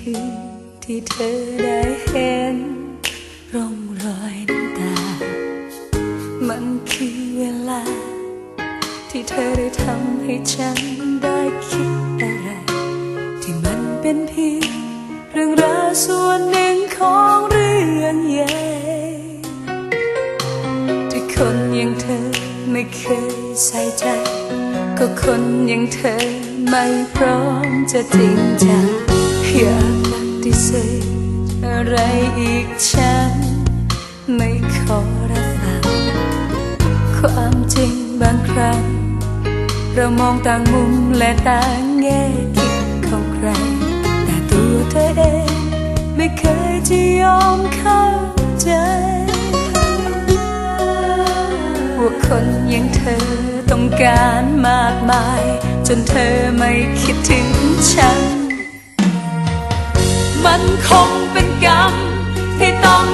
ทีที่เธอได้เห็นร่องรอยน้ำตา มันคือเวลา ที่เธอได้ทำให้ฉันได้คิดอะไร ที่มันเป็นเพียงเรื่องราวส่วนหนึ่งของเรื่องใหญ่ที่คนอย่างเธอไม่เคยใส่ใจ ก็คนอย่างเธอไม่พร้อมจะจริงจัง อย่าปฏิเสธอะไรอีกฉัน ไม่ขอรับฟังความจริงบางครั้ง เรามองต่างมุมและต่างแง่คิดของใคร แต่ตัวเธอเองไม่เคยจะยอมเข้าใจว่าคนอย่างเธอต้องการมากมาย จนเธอไม่คิดถึงฉัน คงเป็นกรรมที่ต้อง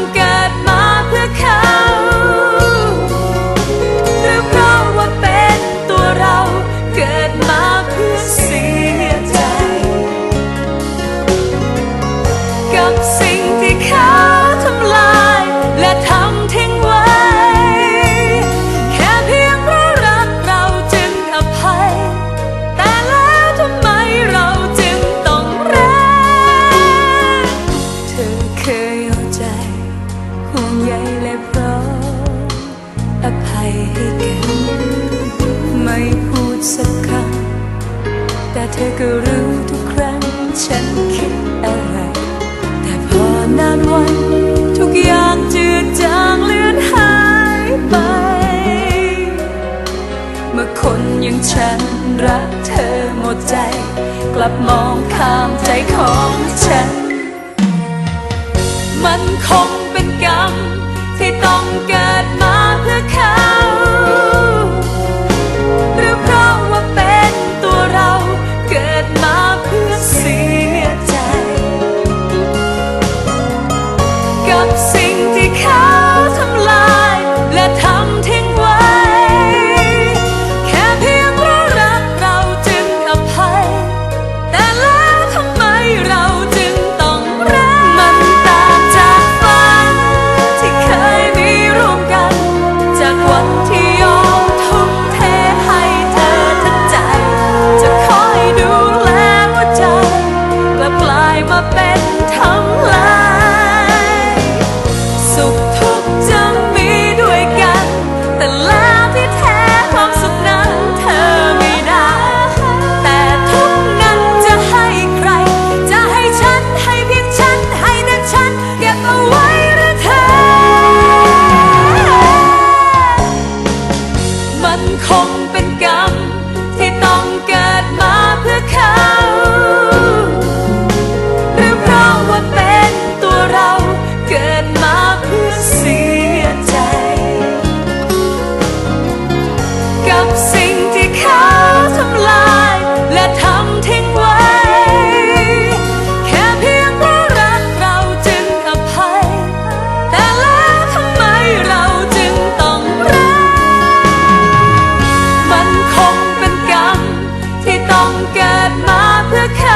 ธอก็รู้ทุกครั้งฉันคิดอะไร แต่พอนานวันทุกอย่างจืดจางเลือนหายไป เมื่อคนอย่างฉันรักเธอหมดใจ กลับมองข้ามใจของฉัน มันคงเป็นกรรมที่ต้องเกิดมา ต้องเกิดมาเพื่อใคร